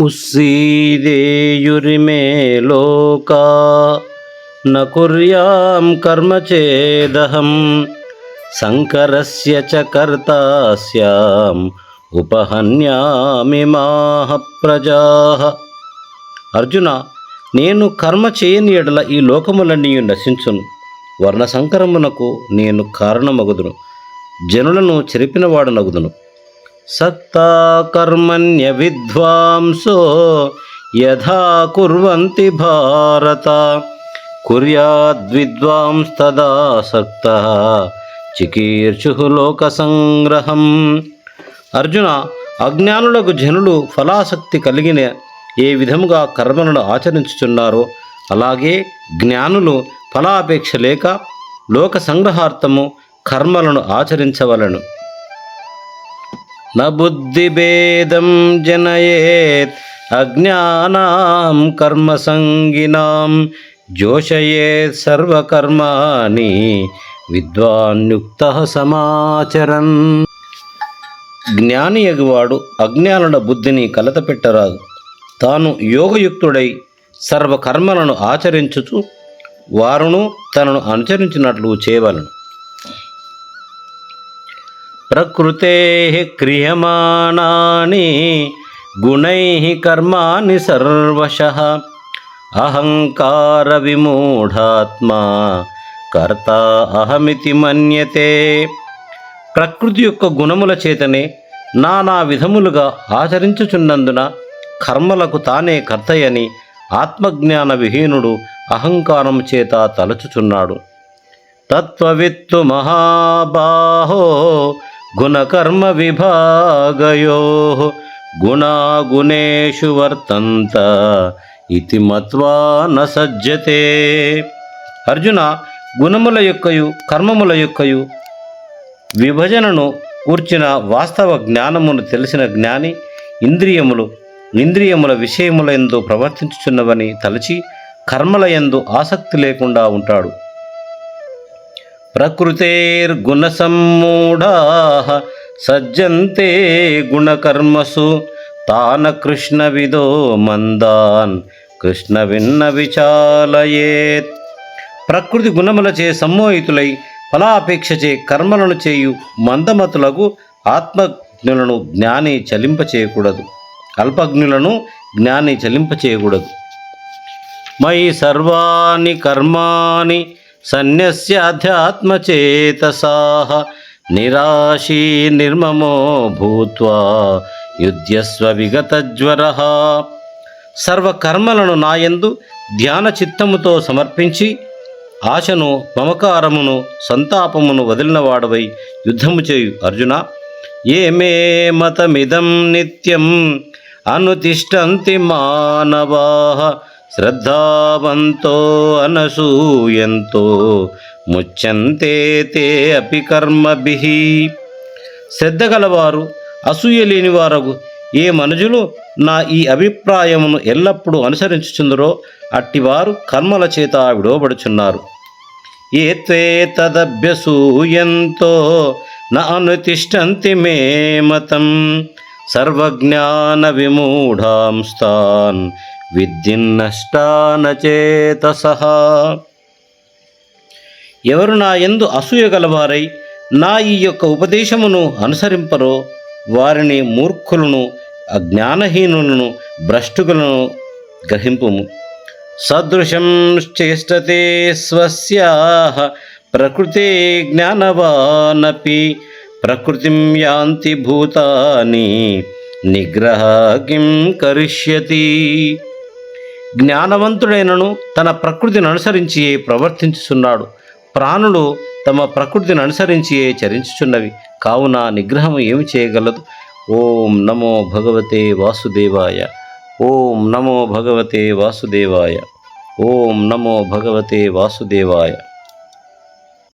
ఉస్సీదేయురిమే లోకా న కుర్యాం కర్మ చేదహం శంకరస్య చ కర్తా ఉపహన్యామి మాహ ప్రజా అర్జున నేను కర్మ చేయని ఎడల ఈ లోకములన్నీ నశించును. వర్ణ సంకరమునకు నేను కారణమగుదును. జనులను చెరిపినవాడనగుదును. నగుదును కర్మణ్య విద్వాంసో యథా కుర్వంతి భారత. కుర్యాద్విద్వాంస్తదా సక్త. చికీర్షు లోక సంగ్రహం అర్జున అజ్ఞానులకు జనులు ఫలాసక్తి కలిగిన ఏ విధముగా కర్మలను ఆచరించుచున్నారో అలాగే జ్ఞానులు ఫలాపేక్ష లేక లోక సంగ్రహార్థము కర్మలను ఆచరించవలను. న బుద్ధిభేదం జనయేత్ అజ్ఞానాం కర్మసంగినాం జోషయేత్ సర్వకర్మాణి విద్వాన్యుక్త సమాచరన్. జ్ఞాని ఎగువాడు అజ్ఞానుల బుద్ధిని కలతపెట్టరాదు తాను యోగయుక్తుడై సర్వకర్మలను ఆచరించుచు వారును తనను అనుసరించినట్లు చేయవలను ప్రకృతే క్రియమాణాని గుణై కర్మాణి సర్వశ అహంకార విమూఢాత్మా కర్త అహమితి మన్యతే ప్రకృతి యొక్క గుణముల చేతనే నానా విధములుగా ఆచరించుచున్నందున కర్మలకు తానే కర్తయని ఆత్మజ్ఞాన విహీనుడు అహంకారం చేత తలచుచున్నాడు. తత్వవిత్తు మహాబాహో గుణకర్మ విభాగయో గుణాగుణేషు వర్తంత ఇతి మత్వా న సజ్జతే. అర్జున గుణముల యొక్కయు కర్మముల యొక్కయు విభజనను కూర్చిన వాస్తవ జ్ఞానమును తెలిసిన జ్ఞాని ఇంద్రియములు ఇంద్రియముల విషయములందు ప్రవర్తించుచున్నవని తలచి కర్మల ఎందు ఆసక్తి లేకుండా ఉంటాడు. ప్రకృతేర్గుణసమ్మూఢా సజ్జంతే గుణకర్మసు తాన కృష్ణ విదో మందాన్ కృష్ణ విన్న విచాలయేత్. ప్రకృతి గుణములచే సమ్మోహితులై ఫలాపేక్షచే కర్మలను చేయు మందమతులకు ఆత్మజ్ఞులను జ్ఞాని చలింపచేయకూడదు అల్పజ్ఞులను జ్ఞాని చలింపచేయకూడదు మయి సర్వాణి కర్మాణి సన్యస్యాధ్యాత్మచేతసా నిరాశీ నిర్మమో భూత్వా యుధ్యస్వ విగతజ్వర సర్వకర్మలను నాయందు ధ్యాన చిత్తముతో సమర్పించి ఆశను మమకారమును సంతాపమును వదిలినవాడవై యుద్ధము చేయు అర్జున ఏమే మతమిదం నిత్యం అనుతిష్టంతి మానవా. శ్రద్ధావంతో అనసూయంతో ముచ్చంతే తే అపి కర్మభి. శ్రద్ధ గలవారు అసూయ లేని వారగు ఏ మనుజులు నా ఈ అభిప్రాయమును ఎల్లప్పుడూ అనుసరించుచుందరో అట్టివారు కర్మల చేత విడవబడుచున్నారు. ఏ త్వే తదభ్యసూయంతో నా అనుతిష్టంతి మే మతం. సర్వజ్ఞాన విమూఢాంస్తాన్ విద్యున్నష్టానచేత ఎవరు నా ఎందు అసూయ గలవారై నా ఈ యొక్క ఉపదేశమును అనుసరింపరో వారిని మూర్ఖులను అజ్ఞానహీనులను భ్రష్టులను గ్రహింపుము. సదృశం చేష్టతే స్వస్యా ప్రకృతే జ్ఞానవానపి ప్రకృతిం యాంతి భూతాని నిగ్రహ కిం కరిష్యతి. జ్ఞానవంతుడైనను తన ప్రకృతిని అనుసరించి ప్రవర్తించుచున్నాడు. ప్రాణులు తమ ప్రకృతిని అనుసరించి చరించుచున్నవి. కావున నిగ్రహం ఏమి చేయగలదు? ఓం నమో భగవతే వాసుదేవాయ. ఓం నమో భగవతే వాసుదేవాయ. ఓం నమో భగవతే వాసుదేవాయ.